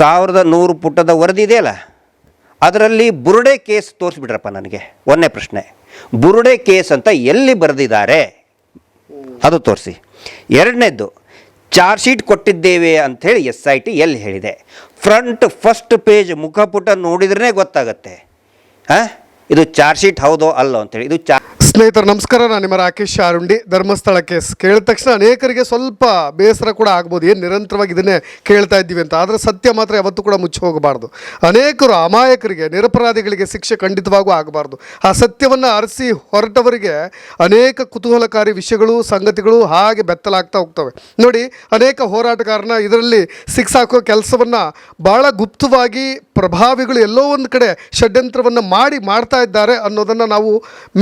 ಸಾವಿರದ ನೂರು ಪುಟದ ವರದಿ ಇದೆಯಲ್ಲ? ಅದರಲ್ಲಿ ಬುರುಡೆ ಕೇಸ್ ತೋರಿಸ್ಬಿಟ್ರಪ್ಪ ನನಗೆ. ಒಂದನೇ ಪ್ರಶ್ನೆ. ಬುರುಡೆ ಕೇಸ್ ಅಂತ ಎಲ್ಲಿ ಬರೆದಿದ್ದಾರೆ? ಅದು ತೋರಿಸಿ. ಎರಡನೇದ್ದು, ಚಾರ್ಜ್ ಶೀಟ್ ಕೊಟ್ಟಿದ್ದೇವೆ ಅಂಥೇಳಿ ಎಸ್ ಐ ಟಿ ಎಲ್ಲಿ ಹೇಳಿದೆ? ಫ್ರಂಟ್ ಫಸ್ಟ್ ಪೇಜ್ ಮುಖಪುಟ ನೋಡಿದ್ರೇ ಗೊತ್ತಾಗತ್ತೆ. ಹಾಂ? ಇದು ಚಾರ್ಜ್ ಶೀಟ್ ಹೌದೋ ಅಲ್ಲೋ ಅಂತೇಳಿ. ಇದು ಚಾ ಸ್ನೇಹಿತರು, ನಮಸ್ಕಾರ. ನಾನು ನಿಮ್ಮ ರಾಕೇಶ್ ಶಾರುಂಡಿ ಧರ್ಮಸ್ಥಳ ಕೇಸ್ ಕೇಳಿದ ತಕ್ಷಣ ಅನೇಕರಿಗೆ ಸ್ವಲ್ಪ ಬೇಸರ ಕೂಡ ಆಗ್ಬೋದು. ಏನು ನಿರಂತರವಾಗಿ ಇದನ್ನೇ ಕೇಳ್ತಾ ಇದ್ದೀವಿ ಅಂತ. ಆದರೆ ಸತ್ಯ ಮಾತ್ರ ಯಾವತ್ತೂ ಕೂಡ ಮುಚ್ಚಿ ಹೋಗಬಾರ್ದು. ಅನೇಕರು ಅಮಾಯಕರಿಗೆ, ನಿರಪರಾಧಿಗಳಿಗೆ ಶಿಕ್ಷೆ ಖಂಡಿತವಾಗೂ ಆಗಬಾರ್ದು. ಆ ಸತ್ಯವನ್ನು ಅರಸಿ ಹೊರಟವರಿಗೆ ಅನೇಕ ಕುತೂಹಲಕಾರಿ ವಿಷಯಗಳು, ಸಂಗತಿಗಳು ಹಾಗೆ ಬೆತ್ತಲಾಗ್ತಾ ಹೋಗ್ತವೆ. ನೋಡಿ, ಅನೇಕ ಹೋರಾಟಗಾರನ ಇದರಲ್ಲಿ ಸಿಕ್ಸಾಕೋ ಕೆಲಸವನ್ನು ಭಾಳ ಗುಪ್ತವಾಗಿ ಪ್ರಭಾವಿಗಳು ಎಲ್ಲೋ ಒಂದು ಕಡೆ ಷಡ್ಯಂತ್ರವನ್ನು ಮಾಡಿ ಮಾಡ್ತಾ ಇದ್ದಾರೆ ಅನ್ನೋದನ್ನು ನಾವು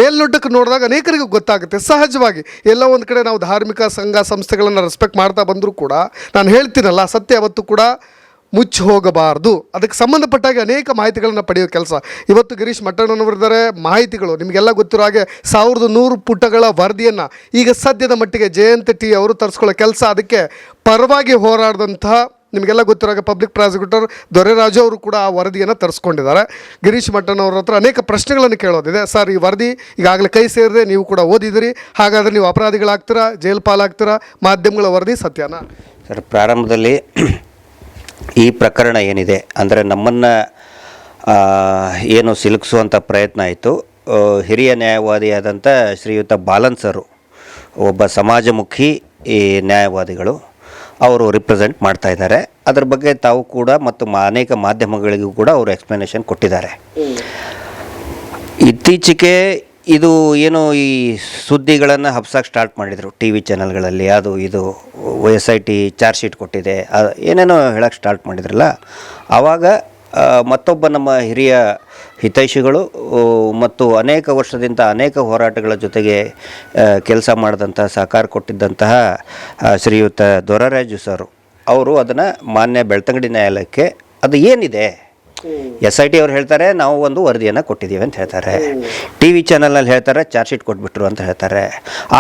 ಮೇಲ್ನೋಟಕ್ಕೆ ನೋಡಿದಾಗ ಅನೇಕರಿಗೆ ಗೊತ್ತಾಗುತ್ತೆ. ಸಹಜವಾಗಿ ಎಲ್ಲ ಒಂದು ಕಡೆ ನಾವು ಧಾರ್ಮಿಕ ಸಂಘ ಸಂಸ್ಥೆಗಳನ್ನು ರೆಸ್ಪೆಕ್ಟ್ ಮಾಡ್ತಾ ಬಂದರೂ ಕೂಡ ನಾನು ಹೇಳ್ತೀನಲ್ಲ, ಸತ್ಯ ಅವತ್ತು ಕೂಡ ಮುಚ್ಚಿ ಹೋಗಬಾರ್ದು. ಅದಕ್ಕೆ ಸಂಬಂಧಪಟ್ಟಾಗಿ ಅನೇಕ ಮಾಹಿತಿಗಳನ್ನು ಪಡೆಯೋ ಕೆಲಸ. ಇವತ್ತು ಗಿರೀಶ್ ಮಟ್ಟಣ್ಣನವರಿದ್ದಾರೆ, ಮಾಹಿತಿಗಳು ನಿಮಗೆಲ್ಲ ಗೊತ್ತಿರೋ ಹಾಗೆ ಸಾವಿರದ ನೂರು ಪುಟಗಳ ವರದಿಯನ್ನು ಈಗ ಸದ್ಯದ ಮಟ್ಟಿಗೆ ಜಯಂತ ಟಿ ಅವರು ತರಿಸ್ಕೊಳ್ಳೋ ಕೆಲಸ ಅದಕ್ಕೆ ಪರವಾಗಿ ಹೋರಾಡಿದಂತಹ ನಿಮಗೆಲ್ಲ ಗೊತ್ತಿರೋ ಪಬ್ಲಿಕ್ ಪ್ರಾಸಿಕ್ಯೂಟರ್ ದೊರೆರಾಜು ಅವರು ಕೂಡ ಆ ವರದಿಯನ್ನು ತರಿಸ್ಕೊಂಡಿದ್ದಾರೆ. ಗಿರೀಶ್ ಮಠನವ್ರ ಹತ್ರ ಅನೇಕ ಪ್ರಶ್ನೆಗಳನ್ನು ಕೇಳೋದಿದೆ. ಸರ್, ಈ ವರದಿ ಈಗಾಗಲೇ ಕೈ ಸೇರಿದೆ, ನೀವು ಕೂಡ ಓದಿದಿರಿ. ಹಾಗಾದರೆ ನೀವು ಅಪರಾಧಿಗಳಾಗ್ತೀರಾ? ಜೈಲು ಪಾಲಾಗ್ತೀರಾ? ಮಾಧ್ಯಮಗಳ ವರದಿ ಸತ್ಯನಾ? ಸರ್, ಪ್ರಾರಂಭದಲ್ಲಿ ಈ ಪ್ರಕರಣ ಏನಿದೆ ಅಂದರೆ ನಮ್ಮನ್ನು ಏನು ಸಿಲುಕಿಸುವಂಥ ಪ್ರಯತ್ನ ಆಯಿತು. ಹಿರಿಯ ನ್ಯಾಯವಾದಿಯಾದಂಥ ಶ್ರೀಯುತ ಬಾಲನ್ ಸರು, ಒಬ್ಬ ಸಮಾಜಮುಖಿ ಈ ನ್ಯಾಯವಾದಿಗಳು. ಅವರು ರಿಪ್ರೆಸೆಂಟ್ ಮಾಡ್ತಾ ಇದ್ದಾರೆ. ಅದರ ಬಗ್ಗೆ ತಾವು ಕೂಡ ಮತ್ತು ಅನೇಕ ಮಾಧ್ಯಮಗಳಿಗೂ ಕೂಡ ಅವರು ಎಕ್ಸ್ಪ್ಲನೇಷನ್ ಕೊಟ್ಟಿದ್ದಾರೆ. ಇತ್ತೀಚೆಗೆ ಇದು ಏನು ಈ ಸುದ್ದಿಗಳನ್ನು ಹಬ್ಸಕ್ಕೆ ಸ್ಟಾರ್ಟ್ ಮಾಡಿದರು ಟಿ ವಿ ಚಾನಲ್ಗಳಲ್ಲಿ ಅದು ಇದು S I T charge sheet ಕೊಟ್ಟಿದೆ. ಏನೇನೋ ಹೇಳಕ್ಕೆ ಸ್ಟಾರ್ಟ್ ಮಾಡಿದ್ರಲ್ಲ. ಆವಾಗ ಮತ್ತೊಬ್ಬ ನಮ್ಮ ಹಿರಿಯ ಹಿತೈಷಿಗಳು ಮತ್ತು ಅನೇಕ ವರ್ಷದಿಂದ ಅನೇಕ ಹೋರಾಟಗಳ ಜೊತೆಗೆ ಕೆಲಸ ಮಾಡಿದಂತಹ, ಸಹಕಾರ ಕೊಟ್ಟಿದ್ದಂತಹ ಶ್ರೀಯುತ ದೊರರಾಜು ಸರ್, ಅವರು ಅದನ್ನು ಮಾನ್ಯ ಬೆಳ್ತಂಗಡಿ ನ್ಯಾಯಾಲಯಕ್ಕೆ, ಅದು ಏನಿದೆ? ಎಸ್ ಐ ಟಿ ಅವ್ರು ಹೇಳ್ತಾರೆ, ನಾವು ಒಂದು ವರದಿಯನ್ನು ಕೊಟ್ಟಿದ್ದೀವಿ ಅಂತ ಹೇಳ್ತಾರೆ. ಟಿ ವಿ ಚಾನಲಲ್ಲಿ ಹೇಳ್ತಾರೆ, ಚಾರ್ಜ್ ಶೀಟ್ ಕೊಟ್ಬಿಟ್ರು ಅಂತ ಹೇಳ್ತಾರೆ.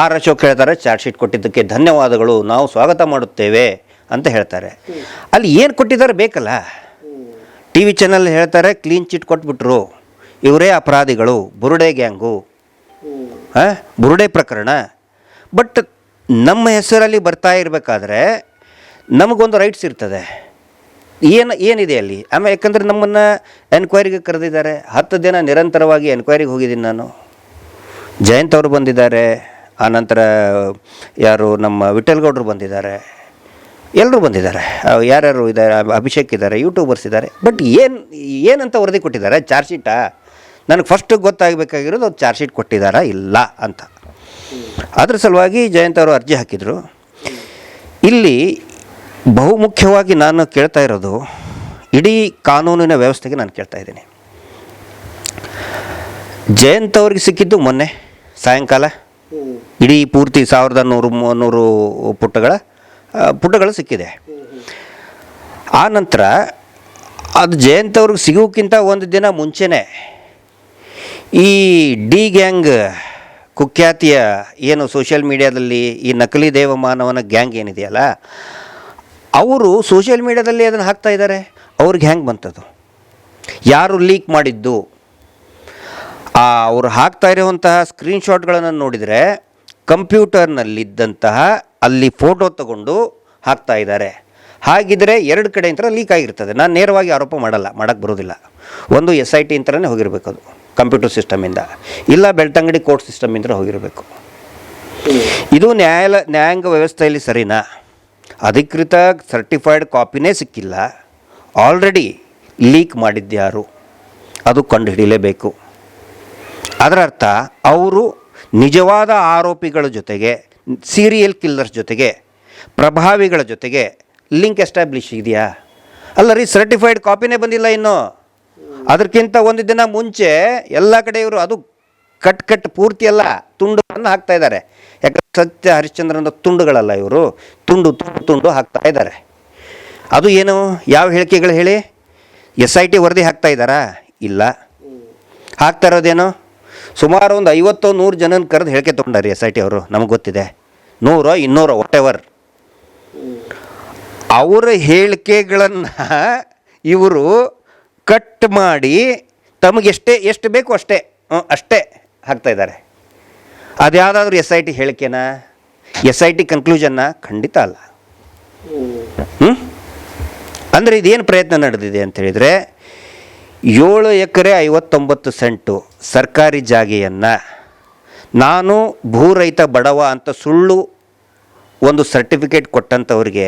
ಆರ್ ಅಶೋಕ್ ಹೇಳ್ತಾರೆ, ಚಾರ್ಜ್ ಶೀಟ್ ಕೊಟ್ಟಿದ್ದಕ್ಕೆ ಧನ್ಯವಾದಗಳು, ನಾವು ಸ್ವಾಗತ ಮಾಡುತ್ತೇವೆ ಅಂತ ಹೇಳ್ತಾರೆ. ಅಲ್ಲಿ ಏನು ಕೊಟ್ಟಿದ್ದಾರೆ ಬೇಕಲ್ಲ? ಟಿ ವಿ ಚಾನಲ್ ಹೇಳ್ತಾರೆ ಕ್ಲೀನ್ ಚಿಟ್ ಕೊಟ್ಬಿಟ್ರು. ಇವರೇ ಅಪರಾಧಿಗಳು, ಬುರುಡೆ ಗ್ಯಾಂಗು. ಹಾಂ? ಬುರುಡೆ ಪ್ರಕರಣ. ಬಟ್ ನಮ್ಮ ಹೆಸರಲ್ಲಿ ಬರ್ತಾ ಇರಬೇಕಾದ್ರೆ ನಮಗೊಂದು ರೈಟ್ಸ್ ಇರ್ತದೆ. ಏನು, ಏನಿದೆ ಅಲ್ಲಿ? ಆಮೇಲೆ ಯಾಕಂದರೆ ನಮ್ಮನ್ನು ಎನ್ಕ್ವೈರಿಗೆ ಕರೆದಿದ್ದಾರೆ. ಹತ್ತು ದಿನ ನಿರಂತರವಾಗಿ ಎನ್ಕ್ವೈರಿಗೆ ಹೋಗಿದ್ದೀನಿ ನಾನು. ಜಯಂತ್ ಅವರು ಬಂದಿದ್ದಾರೆ. ಆನಂತರ ಯಾರು ನಮ್ಮ ವಿಠಲ್ಗೌಡರು ಬಂದಿದ್ದಾರೆ. ಎಲ್ಲರೂ ಬಂದಿದ್ದಾರೆ. ಯಾರ್ಯಾರು ಇದ್ದಾರೆ ಅಭಿಷೇಕ್ ಇದ್ದಾರೆ ಯೂಟ್ಯೂಬರ್ಸ್ ಇದ್ದಾರೆ. ಬಟ್ ಏನು ಏನಂತ ವರದಿ ಕೊಟ್ಟಿದ್ದಾರೆ? ಚಾರ್ಜ್ ಶೀಟಾ ನನಗೆ ಫಸ್ಟ್ ಗೊತ್ತಾಗಬೇಕಾಗಿರೋದು ಅವ್ರು ಚಾರ್ಜ್ ಶೀಟ್ ಕೊಟ್ಟಿದ್ದಾರಾ ಇಲ್ಲ ಅಂತ. ಅದ್ರ ಸಲುವಾಗಿ ಜಯಂತ ಅವರು ಅರ್ಜಿ ಹಾಕಿದರು. ಇಲ್ಲಿ ಬಹುಮುಖ್ಯವಾಗಿ ನಾನು ಕೇಳ್ತಾ ಇರೋದು ಇಡೀ ಕಾನೂನಿನ ವ್ಯವಸ್ಥೆಗೆ ನಾನು ಕೇಳ್ತಾ ಇದ್ದೀನಿ. ಜಯಂತ್ ಅವ್ರಿಗೆ ಸಿಕ್ಕಿದ್ದು ಮೊನ್ನೆ ಸಾಯಂಕಾಲ. ಇಡೀ ಪೂರ್ತಿ ಸಾವಿರದ ನೂರು ಮುನ್ನೂರು ಪುಟಗಳ ಪುಟಗಳು ಸಿಕ್ಕಿದೆ. ಆ ನಂತರ ಅದು ಜಯಂತ್ ಅವ್ರಿಗೆ ಸಿಗೋಕ್ಕಿಂತ ಒಂದು ದಿನ ಮುಂಚೆನೇ ಈ ಡಿ ಗ್ಯಾಂಗ್ ಕುಖ್ಯಾತಿಯ ಏನು ಸೋಷಿಯಲ್ ಮೀಡಿಯಾದಲ್ಲಿ ಈ ನಕಲಿ ದೇವಮಾನವನ ಗ್ಯಾಂಗ್ ಏನಿದೆಯಲ್ಲ, ಅವರು ಸೋಷಿಯಲ್ ಮೀಡಿಯಾದಲ್ಲಿ ಅದನ್ನು ಹಾಕ್ತಾ ಇದ್ದಾರೆ. ಅವ್ರಿಗೆ ಹ್ಯಾಂಗೆ ಬಂತದು? ಯಾರು ಲೀಕ್ ಮಾಡಿದ್ದು? ಅವರು ಹಾಕ್ತಾ ಇರುವಂತಹ ಸ್ಕ್ರೀನ್ಶಾಟ್ಗಳನ್ನು ನೋಡಿದರೆ ಕಂಪ್ಯೂಟರ್ನಲ್ಲಿದ್ದಂತಹ ಅಲ್ಲಿ ಫೋಟೋ ತಗೊಂಡು ಹಾಕ್ತಾ ಇದ್ದಾರೆ. ಹಾಗಿದ್ರೆ ಎರಡು ಕಡೆ ಇಂತರ ಲೀಕ್ ಆಗಿರ್ತದೆ. ನಾನು ನೇರವಾಗಿ ಆರೋಪ ಮಾಡಲ್ಲ ಮಾಡೋಕ್ಕೆ ಬರೋದಿಲ್ಲ. ಒಂದು ಎಸ್ ಐ ಟಿ ಇಂತಲೇ ಹೋಗಿರಬೇಕು ಅದು, ಕಂಪ್ಯೂಟರ್ ಸಿಸ್ಟಮಿಂದ ಇಲ್ಲ, ಬೆಳ್ತಂಗಡಿ ಕೋರ್ಟ್ ಸಿಸ್ಟಮಿಂದ ಹೋಗಿರಬೇಕು. ಇದು ನ್ಯಾಯಾಲ, ನ್ಯಾಯಾಂಗ ವ್ಯವಸ್ಥೆಯಲ್ಲಿ ಸರಿನಾ? ಅಧಿಕೃತ ಸರ್ಟಿಫೈಡ್ ಕಾಪಿನೇ ಸಿಕ್ಕಿಲ್ಲ. ಆಲ್ರೆಡಿ ಲೀಕ್ ಮಾಡಿದ್ಯಾರು ಅದು ಕಂಡುಹಿಡಿಯಲೇಬೇಕು. ಅದರರ್ಥ, ಅವರು ನಿಜವಾದ ಆರೋಪಿಗಳ ಜೊತೆಗೆ ಸೀರಿಯಲ್ ಕಿಲ್ಲರ್ಸ್ ಜೊತೆಗೆ, ಪ್ರಭಾವಿಗಳ ಜೊತೆಗೆ ಲಿಂಕ್ ಎಸ್ಟಾಬ್ಲಿಷ್ ಇದೆಯಾ? ಅಲ್ಲ ರೀ ಸರ್ಟಿಫೈಡ್ ಕಾಪಿನೇ ಬಂದಿಲ್ಲ ಇನ್ನು. ಅದಕ್ಕಿಂತ ಒಂದು ದಿನ ಮುಂಚೆ ಎಲ್ಲ ಕಡೆ ಇವರು ಅದು ಕಟ್ ಕಟ್ ಪೂರ್ತಿ ಎಲ್ಲ ತುಂಡುಗಳನ್ನು ಹಾಕ್ತಾ ಇದ್ದಾರೆ. ಯಾಕಂದ್ರೆ ಸತ್ಯ ಹರಿಶ್ಚಂದ್ರನ ತುಂಡುಗಳಲ್ಲ ಇವರು. ತುಂಡು ತುಂಡು ತುಂಡು ಹಾಕ್ತಾ ಇದ್ದಾರೆ. ಅದು ಏನು? ಯಾವ ಹೇಳಿಕೆಗಳು ಹೇಳಿ? ಎಸ್ ಐ ಟಿ ವರದಿ ಹಾಕ್ತಾ ಇದ್ದಾರಾ? ಇಲ್ಲ. ಹಾಕ್ತಾ ಇರೋದೇನು? ಸುಮಾರು ಒಂದು ಐವತ್ತು ನೂರು ಜನನ ಕರೆದು ಹೇಳಿಕೆ ತೊಗೊಂಡಾರೆ ಎಸ್ ಐ ಟಿ ಅವರು, ನಮಗೆ ಗೊತ್ತಿದೆ. ನೂರೋ ಇನ್ನೂರೋ ವಾಟ್ ಎವರ್ ಅವರ ಹೇಳಿಕೆಗಳನ್ನು ಇವರು ಕಟ್ ಮಾಡಿ ತಮಗೆಷ್ಟೇ ಎಷ್ಟು ಬೇಕು ಅಷ್ಟೇ ಅಷ್ಟೇ ಹಾಕ್ತಾ ಇದ್ದಾರೆ. ಅದ್ಯಾವುದಾದ್ರೂ ಎಸ್ ಐ ಟಿ ಹೇಳಿಕೆನಾ ಎಸ್ ಐ ಟಿ ಕನ್ಕ್ಲೂಷನ್ನ ಖಂಡಿತ ಅಲ್ಲ. ಹ್ಞೂ ಅಂದರೆ ಇದೇನು ಪ್ರಯತ್ನ ನಡೆದಿದೆ ಅಂತ ಹೇಳಿದರೆ, ಏಳು ಎಕರೆ ಐವತ್ತೊಂಬತ್ತು ಸೆಂಟು ಸರ್ಕಾರಿ ಜಾಗೆಯನ್ನು ನಾನು ಭೂರಹಿತ ಬಡವ ಅಂತ ಸುಳ್ಳು ಒಂದು ಸರ್ಟಿಫಿಕೇಟ್ ಕೊಟ್ಟಂಥವ್ರಿಗೆ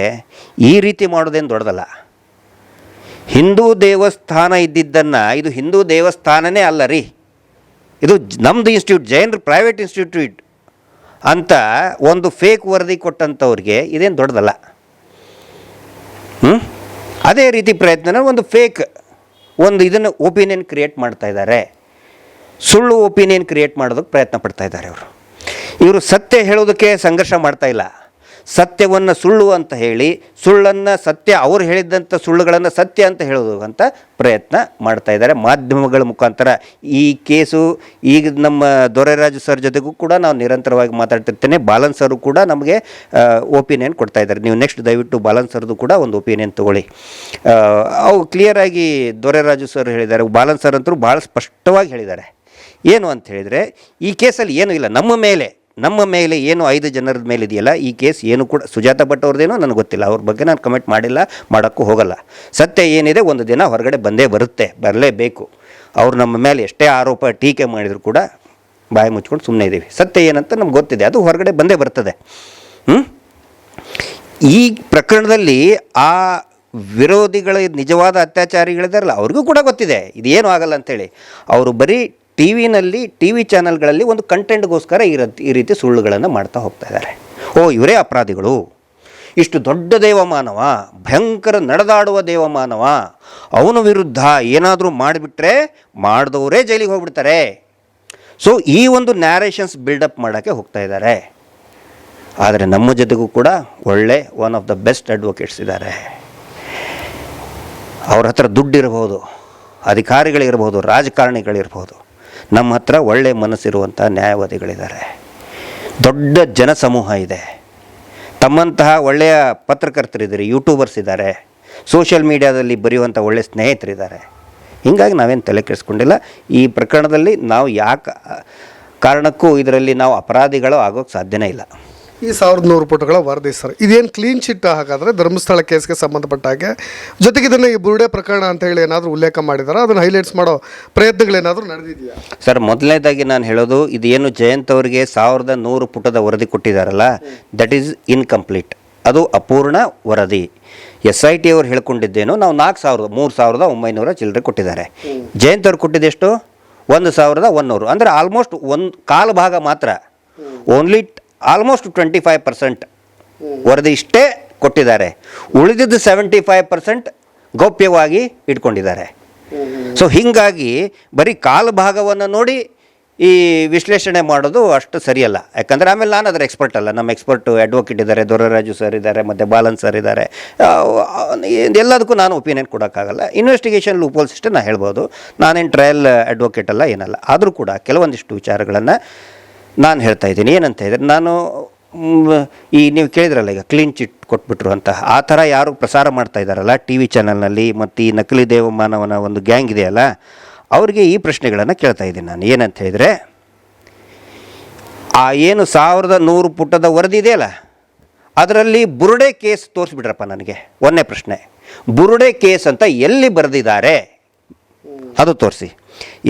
ಈ ರೀತಿ ಮಾಡೋದೇನು ದೊಡ್ಡದಲ್ಲ. ಹಿಂದೂ ದೇವಸ್ಥಾನ ಇದ್ದಿದ್ದನ್ನು ಇದು ಹಿಂದೂ ದೇವಸ್ಥಾನನೇ ಅಲ್ಲ ರೀ. ಇದು ನಮ್ಮದು ಇನ್ಸ್ಟಿಟ್ಯೂಟ್, ಜೈನ್ರ ಪ್ರೈವೇಟ್ ಇನ್ಸ್ಟಿಟ್ಯೂಟ್ ಅಂತ ಒಂದು ಫೇಕ್ ವರದಿ ಕೊಟ್ಟಂಥವ್ರಿಗೆ ಇದೇನು ದೊಡ್ಡದಲ್ಲ. ಅದೇ ರೀತಿ ಪ್ರಯತ್ನ ಒಂದು ಫೇಕ್ ಒಂದು ಇದನ್ನು ಒಪಿನಿಯನ್ ಕ್ರಿಯೇಟ್ ಮಾಡ್ತಾ ಇದ್ದಾರೆ. ಸುಳ್ಳು ಒಪಿನಿಯನ್ ಕ್ರಿಯೇಟ್ ಮಾಡೋದಕ್ಕೆ ಪ್ರಯತ್ನ ಪಡ್ತಾ ಇದ್ದಾರೆ ಅವರು ಇವರು ಸತ್ಯ ಹೇಳೋದಕ್ಕೆ ಸಂಘರ್ಷ ಮಾಡ್ತಾ ಇಲ್ಲ. ಸತ್ಯವನ್ನು ಸುಳ್ಳು ಅಂತ ಹೇಳಿ, ಸುಳ್ಳನ್ನು ಸತ್ಯ ಅವರು ಹೇಳಿದ್ದಂಥ ಸುಳ್ಳುಗಳನ್ನು ಸತ್ಯ ಅಂತ ಹೇಳೋದು ಅಂತ ಪ್ರಯತ್ನ ಮಾಡ್ತಾ ಇದ್ದಾರೆ. ಮಾಧ್ಯಮಗಳ ಮುಖಾಂತರ ಈ ಕೇಸು, ಈಗ ನಮ್ಮ ದೊರೆರಾಜು ಸರ್ ಜೊತೆಗೂ ಕೂಡ ನಾವು ನಿರಂತರವಾಗಿ ಮಾತಾಡ್ತಿರ್ತೇನೆ. ಬಾಲನ್ ಸರು ಕೂಡ ನಮಗೆ ಒಪಿನಿಯನ್ ಕೊಡ್ತಾ ಇದ್ದಾರೆ. ನೀವು ನೆಕ್ಸ್ಟ್ ದಯವಿಟ್ಟು ಬಾಲನ್ ಸರ್ದು ಕೂಡ ಒಂದು ಒಪಿನಿಯನ್ ತೊಗೊಳ್ಳಿ. ಅವು ಕ್ಲಿಯರಾಗಿ ದೊರೆರಾಜು ಸರ್ ಹೇಳಿದ್ದಾರೆ. ಬಾಲನ್ ಸರ್ ಅಂತೂ ಭಾಳ ಸ್ಪಷ್ಟವಾಗಿ ಹೇಳಿದ್ದಾರೆ. ಏನು ಅಂತ ಹೇಳಿದರೆ, ಈ ಕೇಸಲ್ಲಿ ಏನೂ ಇಲ್ಲ. ನಮ್ಮ ಮೇಲೆ ನಮ್ಮ ಮೇಲೆ ಏನು ಐದು ಜನರ ಮೇಲೆ ಇದೆಯಲ್ಲ ಈ ಕೇಸ್ ಏನು ಕೂಡ, ಸುಜಾತ ಭಟ್ ಅವ್ರದ್ದೇನೋ ನನಗೆ ಗೊತ್ತಿಲ್ಲ. ಅವ್ರ ಬಗ್ಗೆ ನಾನು ಕಮೆಂಟ್ ಮಾಡಿಲ್ಲ, ಮಾಡೋಕ್ಕೂ ಹೋಗಲ್ಲ. ಸತ್ಯ ಏನಿದೆ, ಒಂದು ದಿನ ಹೊರಗಡೆ ಬಂದೇ ಬರುತ್ತೆ, ಬರಲೇಬೇಕು. ಅವ್ರು ನಮ್ಮ ಮೇಲೆ ಎಷ್ಟೇ ಆರೋಪ, ಟೀಕೆ ಮಾಡಿದರೂ ಕೂಡ ಬಾಯಿ ಮುಚ್ಕೊಂಡು ಸುಮ್ಮನೆ ಇದ್ದೀವಿ. ಸತ್ಯ ಏನಂತ ನಮ್ಗೆ ಗೊತ್ತಿದೆ. ಅದು ಹೊರಗಡೆ ಬಂದೇ ಬರ್ತದೆ. ಈ ಪ್ರಕರಣದಲ್ಲಿ ಆ ವಿರೋಧಿಗಳ ನಿಜವಾದ ಅತ್ಯಾಚಾರಿಗಳಿದ್ದಾರಲ್ಲ ಅವ್ರಿಗೂ ಕೂಡ ಗೊತ್ತಿದೆ. ಇದೇನು ಆಗಲ್ಲ ಅಂಥೇಳಿ ಅವರು ಬರೀ ಟಿ ವಿನಲ್ಲಿ ಟಿ ವಿ ಚಾನಲ್ಗಳಲ್ಲಿ ಒಂದು ಕಂಟೆಂಟ್ಗೋಸ್ಕರ ಈ ರೀತಿ ಈ ರೀತಿ ಸುಳ್ಳುಗಳನ್ನು ಮಾಡ್ತಾ ಹೋಗ್ತಾ ಇದ್ದಾರೆ. ಓ, ಇವರೇ ಅಪರಾಧಿಗಳು. ಇಷ್ಟು ದೊಡ್ಡ ದೇವಮಾನವ, ಭಯಂಕರ ನಡೆದಾಡುವ ದೇವಮಾನವ, ಅವನ ವಿರುದ್ಧ ಏನಾದರೂ ಮಾಡಿಬಿಟ್ರೆ ಮಾಡಿದವರೇ ಜೈಲಿಗೆ ಹೋಗ್ಬಿಡ್ತಾರೆ. ಸೊ ಈ ಒಂದು ನ್ಯಾರೇಷನ್ಸ್ ಬಿಲ್ಡಪ್ ಮಾಡೋಕ್ಕೆ ಹೋಗ್ತಾ ಇದ್ದಾರೆ. ಆದರೆ ನಮ್ಮ ಜೊತೆಗೂ ಕೂಡ ಒಳ್ಳೆ one of the best advocates ಇದ್ದಾರೆ. ಅವ್ರ ಹತ್ರ ದುಡ್ಡಿರ್ಬೋದು ಅಧಿಕಾರಿಗಳಿರ್ಬೋದು ರಾಜಕಾರಣಿಗಳಿರ್ಬೋದು ನಮ್ಮ ಹತ್ರ ಒಳ್ಳೆ ಮನಸ್ಸಿರುವಂಥ ನ್ಯಾಯವಾದಿಗಳಿದ್ದಾರೆ. ದೊಡ್ಡ ಜನಸಮೂಹ ಇದೆ. ತಮ್ಮಂತಹ ಒಳ್ಳೆಯ ಪತ್ರಕರ್ತರಿದ್ದಾರೆ, ಯೂಟ್ಯೂಬರ್ಸ್ ಇದ್ದಾರೆ, ಸೋಷಿಯಲ್ ಮೀಡಿಯಾದಲ್ಲಿ ಬರೆಯುವಂಥ ಒಳ್ಳೆಯ ಸ್ನೇಹಿತರಿದ್ದಾರೆ. ಹೀಗಾಗಿ ನಾವೇನು ತಲೆ ಕೆಡಿಸ್ಕೊಂಡಿಲ್ಲ. ಈ ಪ್ರಕರಣದಲ್ಲಿ ನಾವು ಯಾಕೆ, ಕಾರಣಕ್ಕೂ ಇದರಲ್ಲಿ ನಾವು ಅಪರಾಧಿಗಳು ಆಗೋಕ್ಕೆ ಸಾಧ್ಯನೇ ಇಲ್ಲ. ಈ ಸಾವಿರದ ನೂರು ಪುಟಗಳ ವರದಿ ಸರ್. ಇದೇನು ಕ್ಲೀನ್ ಚಿಟ್ ಹಾಗಾದರೆ? ಧರ್ಮಸ್ಥಳ ಕೇಸ್ಗೆ ಸಂಬಂಧಪಟ್ಟ ಹಾಗೆ. ಜೊತೆಗೆ ಇದನ್ನು ಈ ಬುರುಡೆ ಪ್ರಕರಣ ಅಂತ ಹೇಳಿ ಏನಾದರೂ ಉಲ್ಲೇಖ ಮಾಡಿದಾರ? ಅದನ್ನು ಹೈಲೈಟ್ಸ್ ಮಾಡೋ ಪ್ರಯತ್ನಗಳೇನಾದರೂ ನಡೆದಿದೆಯಾ? ಸರ್ ಮೊದಲನೇದಾಗಿ ನಾನು ಹೇಳೋದು ಇದೇನು ಜಯಂತ್ ಅವರಿಗೆ ಸಾವಿರದ ನೂರು ಪುಟದ ವರದಿ ಕೊಟ್ಟಿದ್ದಾರಲ್ಲ ದಟ್ ಈಸ್ ಇನ್ಕಂಪ್ಲೀಟ್ ಅದು ಅಪೂರ್ಣ ವರದಿ. ಎಸ್ ಐ ಟಿ ಅವ್ರು ಹೇಳ್ಕೊಂಡಿದ್ದೇನು ನಾವು ನಾಲ್ಕು ಸಾವಿರದ ಮೂರು ಸಾವಿರದ ಒಂಬೈನೂರ ಚಿಲ್ಲರೆ ಕೊಟ್ಟಿದ್ದಾರೆ. ಜಯಂತ್ ಅವ್ರು ಕೊಟ್ಟಿದ್ದೆಷ್ಟು ಒಂದು ಸಾವಿರದ ಒನ್ನೂರು ಅಂದರೆ ಆಲ್ಮೋಸ್ಟ್ ಒಂದು ಕಾಲು ಭಾಗ ಮಾತ್ರ. Only almost twenty five percent ವರದಿ ಇಷ್ಟೇ ಕೊಟ್ಟಿದ್ದಾರೆ. ಉಳಿದಿದ್ದು ಸೆವೆಂಟಿ ಫೈವ್ ಪರ್ಸೆಂಟ್ ಗೌಪ್ಯವಾಗಿ ಇಟ್ಕೊಂಡಿದ್ದಾರೆ. ಸೊ ಹೀಗಾಗಿ ಬರೀ ಕಾಲು ಭಾಗವನ್ನು ನೋಡಿ ಈ ವಿಶ್ಲೇಷಣೆ ಮಾಡೋದು ಅಷ್ಟು ಸರಿಯಲ್ಲ. ಯಾಕಂದರೆ ಆಮೇಲೆ ನಾನು ಅದರ ಎಕ್ಸ್ಪರ್ಟ್ ಅಲ್ಲ. ನಮ್ಮ ಎಕ್ಸ್ಪರ್ಟು ಅಡ್ವೊಕೇಟ್ ಇದ್ದಾರೆ, ದೊರರಾಜು ಸರ್ ಇದ್ದಾರೆ, ಮತ್ತು ಬಾಲನ್ ಸರ್ ಇದ್ದಾರೆ. ಎಲ್ಲದಕ್ಕೂ ನಾನು ಒಪಿನಿಯನ್ ಕೊಡೋಕ್ಕಾಗಲ್ಲ. ಇನ್ವೆಸ್ಟಿಗೇಷನ್ ಲೂಪೋಲ್ಸ್ ನಾನು ಹೇಳ್ಬೋದು. ನಾನೇನು ಟ್ರಯಲ್ ಅಡ್ವೊಕೇಟ್ ಅಲ್ಲ, ಏನಲ್ಲ. ಆದರೂ ಕೂಡ ಕೆಲವೊಂದಿಷ್ಟು ವಿಚಾರಗಳನ್ನು ನಾನು ಹೇಳ್ತಾ ಇದ್ದೀನಿ, ಏನಂತ ಹೇಳಿದರೆ ನಾನು ಈ ನೀವು ಕೇಳಿದ್ರಲ್ಲ ಈಗ ಕ್ಲೀನ್ ಚಿಟ್ ಕೊಟ್ಬಿಟ್ರು ಅಂತ ಆ ಥರ ಯಾರು ಪ್ರಸಾರ ಮಾಡ್ತಾ ಇದ್ದಾರಲ್ಲ ಟಿ ವಿ ಚಾನಲ್ನಲ್ಲಿ ಮತ್ತು ಈ ನಕಲಿ ದೇವಮಾನವನ ಒಂದು ಗ್ಯಾಂಗ್ ಇದೆಯಲ್ಲ, ಅವ್ರಿಗೆ ಈ ಪ್ರಶ್ನೆಗಳನ್ನು ಕೇಳ್ತಾ ಇದ್ದೀನಿ ನಾನು. ಏನಂತ ಹೇಳಿದರೆ, ಆ ಏನು ಸಾವಿರದ ನೂರು ಪುಟದ ವರದಿ ಇದೆಯಲ್ಲ, ಅದರಲ್ಲಿ ಬುರುಡೆ ಕೇಸ್ ತೋರಿಸ್ಬಿಟ್ರಪ್ಪ ನನಗೆ. ಒಂದನೇ ಪ್ರಶ್ನೆ, ಬುರುಡೆ ಕೇಸ್ ಅಂತ ಎಲ್ಲಿ ಬರೆದಿದ್ದಾರೆ? ಅದು ತೋರಿಸಿ.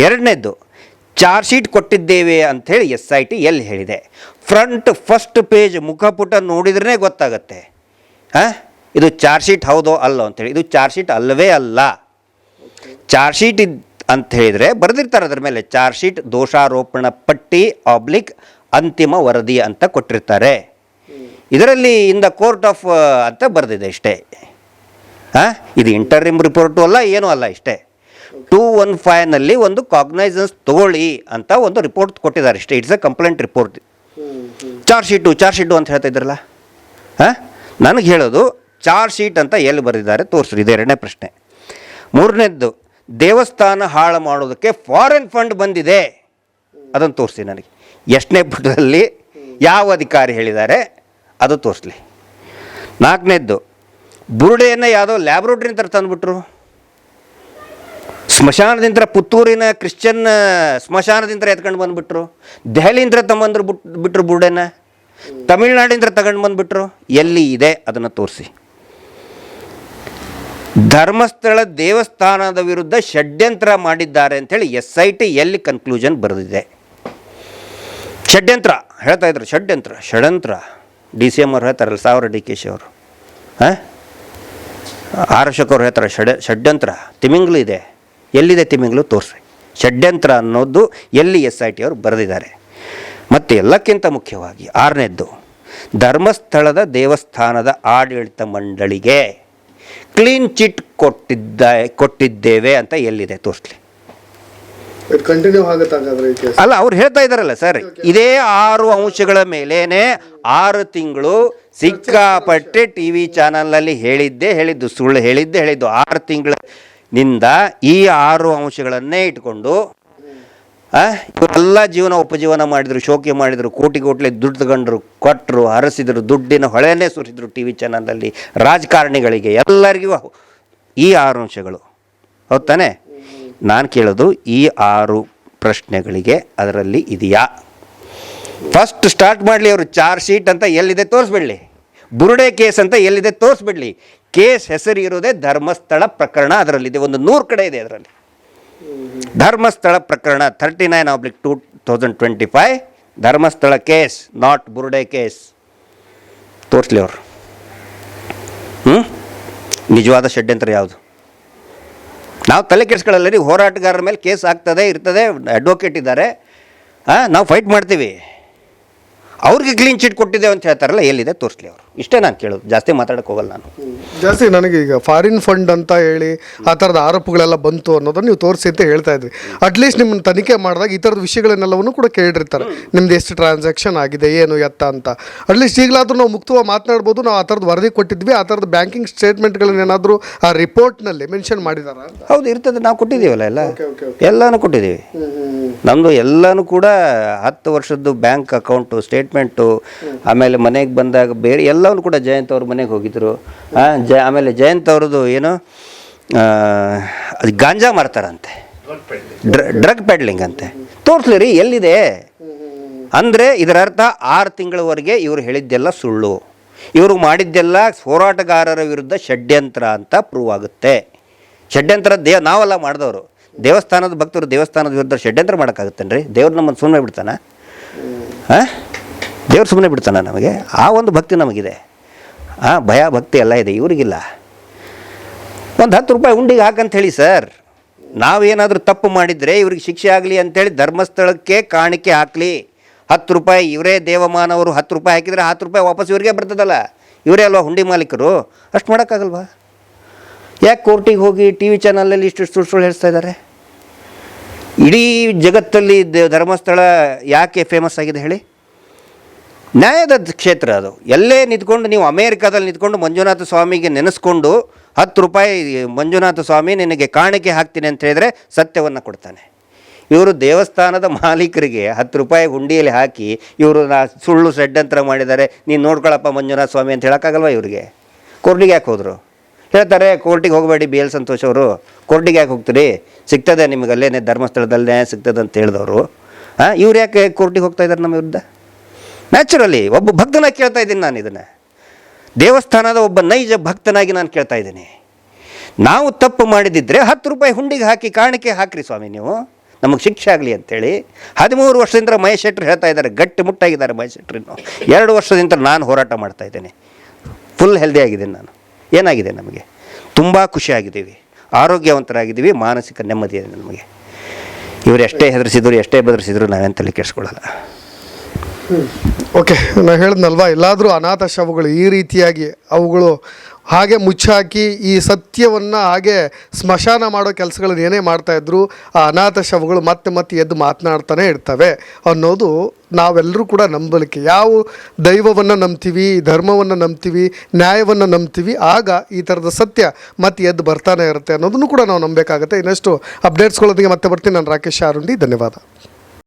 ಎರಡನೇದ್ದು ಚಾರ್ಜ್ ಶೀಟ್ ಕೊಟ್ಟಿದ್ದೇವೆ ಅಂಥೇಳಿ ಎಸ್ ಐ ಟಿ ಎಲ್ಲಿ ಹೇಳಿದೆ. ಫ್ರಂಟ್ ಫಸ್ಟ್ ಪೇಜ್ ಮುಖಪುಟ ನೋಡಿದ್ರೇ ಗೊತ್ತಾಗತ್ತೆ. ಹಾಂ? ಇದು ಚಾರ್ಜ್ ಶೀಟ್ ಹೌದೋ ಅಲ್ಲೋ ಅಂಥೇಳಿ ಇದು ಚಾರ್ಜ್ ಶೀಟ್ ಅಲ್ಲವೇ ಅಲ್ಲ. ಚಾರ್ಜ್ ಶೀಟ್ ಇದ್ ಅಂತ ಹೇಳಿದರೆ ಬರೆದಿರ್ತಾರೆ ಅದರ ಮೇಲೆ. ಚಾರ್ಜ್ ಶೀಟ್ ದೋಷಾರೋಪಣ ಪಟ್ಟಿ ಆಬ್ಲಿಕ್ ಅಂತಿಮ ವರದಿ ಅಂತ ಕೊಟ್ಟಿರ್ತಾರೆ. ಇದರಲ್ಲಿ ಇನ್ ದ ಕೋರ್ಟ್ ಆಫ್ ಅಂತ ಬರೆದಿದೆ ಇಷ್ಟೇ. ಹಾಂ? ಇದು ಇಂಟರಿಮ್ ರಿಪೋರ್ಟು ಅಲ್ಲ, ಏನೂ ಅಲ್ಲ ಇಷ್ಟೇ. ಟೂ ಒನ್ ಫೈವ್ನಲ್ಲಿ ಒಂದು ಕಾಗ್ನೈಸನ್ಸ್ ತಗೊಳ್ಳಿ ಅಂತ ಒಂದು ರಿಪೋರ್ಟ್ ಕೊಟ್ಟಿದ್ದಾರೆ ಇಷ್ಟೇ it's a complaint report charge sheet charge sheet ಅಂತ ಹೇಳ್ತಾ ಇದ್ರಲ್ಲ ಹಾಂ? ನನಗೆ ಹೇಳೋದು ಚಾರ್ಜ್ ಶೀಟ್ ಅಂತ ಎಲ್ಲಿ ಬರೆದಿದ್ದಾರೆ ತೋರಿಸ್ರಿ, ಇದು ಎರಡನೇ ಪ್ರಶ್ನೆ. ಮೂರನೇದ್ದು, ದೇವಸ್ಥಾನ ಹಾಳು ಮಾಡೋದಕ್ಕೆ ಫಾರಿನ್ ಫಂಡ್ ಬಂದಿದೆ. ಅದನ್ನು ತೋರಿಸಿ ನನಗೆ. ಎಷ್ಟನೇ ಪುಟದಲ್ಲಿ ಯಾವ ಅಧಿಕಾರಿ ಹೇಳಿದ್ದಾರೆ, ಅದು ತೋರಿಸ್ಲಿ. ನಾಲ್ಕನೇದ್ದು, ಬುರುಡೆಯನ್ನು ಯಾವುದೋ ಲ್ಯಾಬ್ರೋಟ್ರಿ ಅಂತ ತಂದುಬಿಟ್ರು ಸ್ಮಶಾನದಿಂದ ಪುತ್ತೂರಿನ ಕ್ರಿಶ್ಚಿಯನ್ ಸ್ಮಶಾನದಿಂದ ಎತ್ಕೊಂಡು ಬಂದುಬಿಟ್ರು. ದೆಹಲಿಯಿಂದ ತಗೊಂಬಂದ್ರು ಬಿಟ್, ಬಿಟ್ರು ಬುರ್ಡೆನ. ತಮಿಳ್ನಾಡಿಂದ ತಗೊಂಡು ಬಂದುಬಿಟ್ರು. ಎಲ್ಲಿ ಇದೆ ಅದನ್ನು ತೋರಿಸಿ. ಧರ್ಮಸ್ಥಳ ದೇವಸ್ಥಾನದ ವಿರುದ್ಧ ಷಡ್ಯಂತ್ರ ಮಾಡಿದ್ದಾರೆ ಅಂಥೇಳಿ ಎಸ್ ಐ ಟಿ ಎಲ್ಲಿ ಕನ್ಕ್ಲೂಷನ್ ಬರೆದಿದೆ. ಷಡ್ಯಂತ್ರ, ಹೇಳ್ತಾ ಇದ್ರು, ಷಡ್ಯಂತ್ರ ಷಡ್ಯಂತ್ರ. ಡಿ ಸಿ ಎಂ ಅವ್ರು ಹೇಳ್ತಾರಲ್ಲ, ಸಾವಿರ ಡಿ ಕೆ ಶಿ ಅವರು. ಹಾಂ? ಅವ್ರು ಹೇಳ್ತಾರೆ, ಷಡ್, ಷಡ್ಯಂತ್ರ, ತಿಮಿಂಗ್ಲು ಇದೆ. ಎಲ್ಲಿದೆ ತಿಮಿಂಗ್ಲು ತೋರಿಸಿ. ಷಡ್ಯಂತ್ರ ಅನ್ನೋದು ಎಲ್ಲಿ ಎಸ್ ಐ ಟಿ ಅವರು ಬರೆದಿದ್ದಾರೆ. ಮತ್ತು ಎಲ್ಲಕ್ಕಿಂತ ಮುಖ್ಯವಾಗಿ ಆರನೇದ್ದು ಧರ್ಮಸ್ಥಳದ ದೇವಸ್ಥಾನದ ಆಡಳಿತ ಮಂಡಳಿಗೆ ಕ್ಲೀನ್ ಚಿಟ್ ಕೊಟ್ಟಿದ್ದ ಕೊಟ್ಟಿದ್ದೇವೆ ಅಂತ ಎಲ್ಲಿದೆ? ತೋರಿಸ್ಲಿ. ಅಲ್ಲ ಅವ್ರು ಹೇಳ್ತಾ ಇದ್ದಾರಲ್ಲ ಸರ್. ಇದೇ ಆರು ಅಂಶಗಳ ಮೇಲೇನೆ ಆರು ತಿಂಗಳು ಸಿಕ್ಕಾಪಟ್ಟೆ ಟಿ ವಿ ಚಾನಲ್ನಲ್ಲಿ ಹೇಳಿದ್ದೆ ಹೇಳಿದ್ದು ಸುಳ್ಳು ಹೇಳಿದ್ದೆ ಹೇಳಿದ್ದು ಆರು ತಿಂಗಳಿನಿಂದ ಈ ಆರು ಅಂಶಗಳನ್ನೇ ಇಟ್ಕೊಂಡು ಇವರೆಲ್ಲ ಜೀವನ ಉಪಜೀವನ ಮಾಡಿದರು, ಶೋಕಿ ಮಾಡಿದರು ಕೋಟಿ ಕೋಟ್ಲೆ ದುಡ್ಡು ತಗೊಂಡ್ರು ಕೊಟ್ಟರು ಹರಸಿದರು, ದುಡ್ಡಿನ ಹೊಳೆನೇ ಸುರಿಸಿದರು ಟಿ ವಿ ಚಾನಲ್ನಲ್ಲಿ ರಾಜಕಾರಣಿಗಳಿಗೆ ಎಲ್ಲರಿಗೂ ಈ ಆರು ಅಂಶಗಳು. ಹೌದು ನಾನು ಕೇಳೋದು ಈ ಆರು ಪ್ರಶ್ನೆಗಳಿಗೆ ಅದರಲ್ಲಿ ಇದೆಯಾ? ಫಸ್ಟ್ ಸ್ಟಾರ್ಟ್ ಮಾಡಲಿ ಅವರು, ಚಾರ್ಜ್ ಶೀಟ್ ಅಂತ ಎಲ್ಲಿದೆ ತೋರಿಸ್ಬಿಡಲಿ. ಬುರುಡೆ ಕೇಸ್ ಅಂತ ಎಲ್ಲಿದೆ ತೋರಿಸ್ಬಿಡ್ಲಿ. ಕೇಸ್ ಹೆಸರು ಇರೋದೇ ಧರ್ಮಸ್ಥಳ ಪ್ರಕರಣ. ಅದರಲ್ಲಿದೆ ಒಂದು ನೂರು ಕಡೆ ಇದೆ ಅದರಲ್ಲಿ. ಧರ್ಮಸ್ಥಳ ಪ್ರಕರಣ thirty nine oblique two thousand twenty five Dharmasthala case not Burude case. ತೋರಿಸ್ಲಿ ಅವರು. ಹ್ಞೂ ನಿಜವಾದ ಷಡ್ಯಂತ್ರ ಯಾವುದು? ನಾವು ತಲೆ ಕೆಡಿಸ್ಕೊಳ್ಳಲ್ಲ ರೀ ಹೋರಾಟಗಾರರ ಮೇಲೆ ಕೇಸ್ ಆಗ್ತದೆ, ಇರ್ತದೆ ಅಡ್ವೊಕೇಟ್ ಇದ್ದಾರೆ. ಹಾಂ ನಾವು ಫೈಟ್ ಮಾಡ್ತೀವಿ. ಅವ್ರಿಗೆ ಕ್ಲೀನ್ ಚಿಟ್ ಕೊಟ್ಟಿದ್ದೇವೆ ಅಂತ ಹೇಳ್ತಾರಲ್ಲ, ಎಲ್ಲಿದೆ? ತೋರಿಸ್ಲಿ ಅವರು. ಇಷ್ಟೇ ನಾನು ಕೇಳೋದು. ಜಾಸ್ತಿ ಮಾತಾಡಕ್ಕೆ ಹೋಗಲ್ಲ ನಾನು. ಜಾಸ್ತಿ ನನಗೆ ಈಗ ಫಾರಿನ್ ಫಂಡ್ ಅಂತ ಹೇಳಿ ಆ ಥರದ ಆರೋಪಗಳೆಲ್ಲ ಬಂತು ಅನ್ನೋದನ್ನ ನೀವು ತೋರಿಸಿ ಅಂತ ಹೇಳ್ತಾ ಇದ್ವಿ ಅಟ್ಲೀಸ್ಟ್ ನಿಮ್ಮನ್ನು ತನಿಖೆ ಮಾಡಿದಾಗ ಈ ಥರದ ವಿಷಯಗಳನ್ನೆಲ್ಲವನ್ನು ಕೂಡ ಕೇಳಿರ್ತಾರೆ. ನಿಮ್ದು ಎಷ್ಟು ಟ್ರಾನ್ಸಾಕ್ಷನ್ ಆಗಿದೆ ಏನು ಎತ್ತ ಅಂತ. ಅಟ್ಲೀಸ್ಟ್ ಈಗಲಾದರೂ ನಾವು ಮುಕ್ತವಾಗಿ ಮಾತನಾಡ್ಬೋದು. ನಾವು ಆ ಥರದ್ದು ವರದಿ ಕೊಟ್ಟಿದ್ವಿ. ಆ ಥರದ ಬ್ಯಾಂಕಿಂಗ್ ಸ್ಟೇಟ್ಮೆಂಟ್ಗಳನ್ನೇನಾದರೂ ಆ ರಿಪೋರ್ಟ್ನಲ್ಲಿ ಮೆನ್ಷನ್ ಮಾಡಿದಾರ? ಹೌದು ಇರ್ತದೆ. ನಾವು ಕೊಟ್ಟಿದ್ದೀವಲ್ಲ ಎಲ್ಲ. ಎಲ್ಲನೂ ಕೊಟ್ಟಿದ್ದೀವಿ. ನಮ್ಮದು ಎಲ್ಲನೂ ಕೂಡ ಹತ್ತು ವರ್ಷದ್ದು ಬ್ಯಾಂಕ್ ಅಕೌಂಟು ಸ್ಟೇಟ್ಮೆಂಟು ಆಮೇಲೆ ಮನೆಗೆ ಬಂದಾಗ ಬೇರೆ ಎಲ್ಲವೂ ಕೂಡ ಜಯಂತ್ ಅವ್ರ ಮನೆಗೆ ಹೋಗಿದ್ರು. ಆ, ಜ ಆಮೇಲೆ ಜಯಂತ್ ಅವ್ರದ್ದು ಏನು ಅದು ಗಾಂಜಾ ಮಾರ್ತಾರಂತೆ ಡ್ರ ಡ್ರಗ್ ಪೆಡ್ಲಿಂಗ್ ಅಂತೆ. ತೋರಿಸ್ಲಿ ರೀ ಎಲ್ಲಿದೆ? ಅಂದರೆ ಇದರ ಅರ್ಥ ಆರು ತಿಂಗಳವರೆಗೆ ಇವರು ಹೇಳಿದ್ದೆಲ್ಲ ಸುಳ್ಳು. ಇವರು ಮಾಡಿದ್ದೆಲ್ಲ ಹೋರಾಟಗಾರರ ವಿರುದ್ಧ ಷಡ್ಯಂತ್ರ ಅಂತ ಪ್ರೂವ್ ಆಗುತ್ತೆ. ಷಡ್ಯಂತ್ರ ದೇ ನಾವೆಲ್ಲ ಮಾಡಿದವರು. ದೇವಸ್ಥಾನದ ಭಕ್ತರು ದೇವಸ್ಥಾನದ ವಿರುದ್ಧ ಷಡ್ಯಂತ್ರ ಮಾಡೋಕ್ಕಾಗುತ್ತೇನ್ರಿ? ದೇವ್ರು ನಮ್ಮನ್ನು ಸುಮ್ಮನೆ ಬಿಡ್ತಾನೆ? ಹಾಂ ದೇವ್ರು ಸುಮ್ಮನೆ ಬಿಡ್ತಾನೆ ನಮಗೆ. ಆ ಒಂದು ಭಕ್ತಿ ನಮಗಿದೆ. ಆ ಭಯ, ಭಕ್ತಿ ಎಲ್ಲ ಇದೆ, ಇವರಿಗಿಲ್ಲ. ಒಂದು ಹತ್ತು ರೂಪಾಯಿ ಉಂಡಿಗೆ ಹಾಕಂತ ಹೇಳಿ ಸರ್, ನಾವೇನಾದರೂ ತಪ್ಪು ಮಾಡಿದರೆ ಇವ್ರಿಗೆ ಶಿಕ್ಷೆ ಆಗಲಿ ಅಂತೇಳಿ ಧರ್ಮಸ್ಥಳಕ್ಕೆ ಕಾಣಿಕೆ ಹಾಕಲಿ. ಹತ್ತು ರೂಪಾಯಿ, ಇವರೇ ದೇವಮಾನವರು ಹತ್ತು ರೂಪಾಯಿ ಹಾಕಿದರೆ ಹತ್ತು ರೂಪಾಯಿ ವಾಪಸ್ ಇವ್ರಿಗೆ ಬರ್ತದಲ್ಲ. ಇವರೇ ಅಲ್ವಾ ಹುಂಡಿ ಮಾಲೀಕರು? ಅಷ್ಟು ಮಾಡೋಕ್ಕಾಗಲ್ವಾ? ಯಾಕೆ ಕೋರ್ಟಿಗೆ ಹೋಗಿ ಟಿ ವಿ ಚಾನಲಲ್ಲಿ ಇಷ್ಟು ಸುಳ್ಳು ಸುಳ್ಳು ಹೇಳ್ತಾ ಇದ್ದಾರೆ? ಇಡೀ ಜಗತ್ತಲ್ಲಿ ಧರ್ಮಸ್ಥಳ ಯಾಕೆ ಫೇಮಸ್ ಆಗಿದೆ ಹೇಳಿ? ನ್ಯಾಯದ ಕ್ಷೇತ್ರ ಅದು. ಎಲ್ಲೇ ನಿಂತ್ಕೊಂಡು ನೀವು ಅಮೇರಿಕಾದಲ್ಲಿ ನಿಂತ್ಕೊಂಡು ಮಂಜುನಾಥ ಸ್ವಾಮಿಗೆ ನೆನೆಸ್ಕೊಂಡು ಹತ್ತು ರೂಪಾಯಿ ಮಂಜುನಾಥ ಸ್ವಾಮಿ ನಿನಗೆ ಕಾಣಿಕೆ ಹಾಕ್ತೀನಿ ಅಂತ ಹೇಳಿದರೆ ಸತ್ಯವನ್ನು ಕೊಡ್ತಾನೆ. ಇವರು ದೇವಸ್ಥಾನದ ಮಾಲೀಕರಿಗೆ ಹತ್ತು ರೂಪಾಯಿ ಹುಂಡಿಯಲ್ಲಿ ಹಾಕಿ ಇವರು ನಾ ಸುಳ್ಳು ಷಡ್ಯಂತ್ರ ಮಾಡಿದ್ದಾರೆ. ನೀನು ನೋಡ್ಕೊಳಪ್ಪ ಮಂಜುನಾಥ ಸ್ವಾಮಿ ಅಂತ ಹೇಳೋಕ್ಕಾಗಲ್ವ ಇವರಿಗೆ? ಕೋರ್ಟಿಗೆ ಯಾಕೆ ಹೋದರು? ಹೇಳ್ತಾರೆ, ಕೋರ್ಟಿಗೆ ಹೋಗಬೇಡಿ ಬಿ ಎಲ್ ಸಂತೋಷ್ ಅವರು. ಕೋರ್ಟಿಗೆ ಯಾಕೆ ಹೋಗ್ತೀರಿ? ಸಿಗ್ತದೆ ನಿಮಗೆ ಅಲ್ಲೇ ಧರ್ಮಸ್ಥಳದಲ್ಲೇ ಸಿಗ್ತದೆ ಅಂತ ಹೇಳಿದವರು. ಹಾಂ ಇವ್ರು ಯಾಕೆ ಕೋರ್ಟಿಗೆ ಹೋಗ್ತಾ ಇದ್ದಾರೆ ನಮ್ಮ ವಿರುದ್ಧ? ನ್ಯಾಚುರಲಿ ಒಬ್ಬ ಭಕ್ತನಾಗಿ ಕೇಳ್ತಾ ಇದ್ದೀನಿ ನಾನು ಇದನ್ನು. ದೇವಸ್ಥಾನದ ಒಬ್ಬ ನೈಜ ಭಕ್ತನಾಗಿ ನಾನು ಕೇಳ್ತಾ ಇದ್ದೀನಿ. ನಾವು ತಪ್ಪು ಮಾಡಿದಿದ್ರೆ ಹತ್ತು ರೂಪಾಯಿ ಹುಂಡಿಗೆ ಹಾಕಿ ಕಾಣಿಕೆ ಹಾಕ್ರಿ ಸ್ವಾಮಿ ನೀವು. ನಮಗೆ ಶಿಕ್ಷೆ ಆಗಲಿ ಅಂತೇಳಿ. ಹದಿಮೂರು ವರ್ಷದಿಂದ ಮಹೇಶ್ ಶೆಟ್ರು ಹೇಳ್ತಾ ಇದ್ದಾರೆ, ಗಟ್ಟಿ ಮುಟ್ಟಾಗಿದ್ದಾರೆ ಮಹೇಶ್ ಶೆಟ್ರಿನ್ನು ಎರಡು ವರ್ಷದಿಂದ ನಾನು ಹೋರಾಟ ಮಾಡ್ತಾ ಇದ್ದೇನೆ. ಫುಲ್ ಹೆಲ್ದಿ ಆಗಿದ್ದೀನಿ ನಾನು. ಏನಾಗಿದೆ ನಮಗೆ? ತುಂಬ ಖುಷಿಯಾಗಿದ್ದೀವಿ ಆರೋಗ್ಯವಂತರಾಗಿದ್ದೀವಿ, ಮಾನಸಿಕ ನೆಮ್ಮದಿ ಇದೆ ನಮಗೆ. ಇವರು ಎಷ್ಟೇ ಹೆದರಿಸಿದ್ರು, ಎಷ್ಟೇ ಬೆದರಿಸಿದ್ರು ನಾವೇನು ತಲೆ ಕೆಡಿಸ್ಕೊಳ್ಳಲ್ಲ ಓಕೆ ನಾನು ಹೇಳಿದ್ನಲ್ವಾ, ಎಲ್ಲಾದರೂ ಅನಾಥ ಶವಗಳು ಈ ರೀತಿಯಾಗಿ ಅವುಗಳು ಹಾಗೆ ಮುಚ್ಚಾಕಿ ಈ ಸತ್ಯವನ್ನು ಹಾಗೆ ಸ್ಮಶಾನ ಮಾಡೋ ಕೆಲಸಗಳನ್ನ ಏನೇ ಮಾಡ್ತಾಯಿದ್ರು ಆ ಅನಾಥ ಶವಗಳು ಮತ್ತೆ ಮತ್ತೆ ಎದ್ದು ಮಾತನಾಡ್ತಾನೆ ಇರ್ತವೆ ಅನ್ನೋದು ನಾವೆಲ್ಲರೂ ಕೂಡ ನಂಬಲಿಕ್ಕೆ. ಯಾವ ದೈವವನ್ನು ನಂಬ್ತೀವಿ, ಧರ್ಮವನ್ನು ನಂಬ್ತೀವಿ, ನ್ಯಾಯವನ್ನು ನಂಬ್ತೀವಿ, ಆಗ ಈ ಥರದ ಸತ್ಯ ಮತ್ತೆ ಎದ್ದು ಬರ್ತಾನೆ ಇರುತ್ತೆ ಅನ್ನೋದನ್ನು ಕೂಡ ನಾವು ನಂಬಬೇಕಾಗುತ್ತೆ. ಇನ್ನಷ್ಟು ಅಪ್ಡೇಟ್ಸ್ಗಳೊಂದಿಗೆ ಮತ್ತೆ ಬರ್ತೀನಿ. ನಾನು ರಾಕೇಶ್ ಆರುಂಡಿ. ಧನ್ಯವಾದ.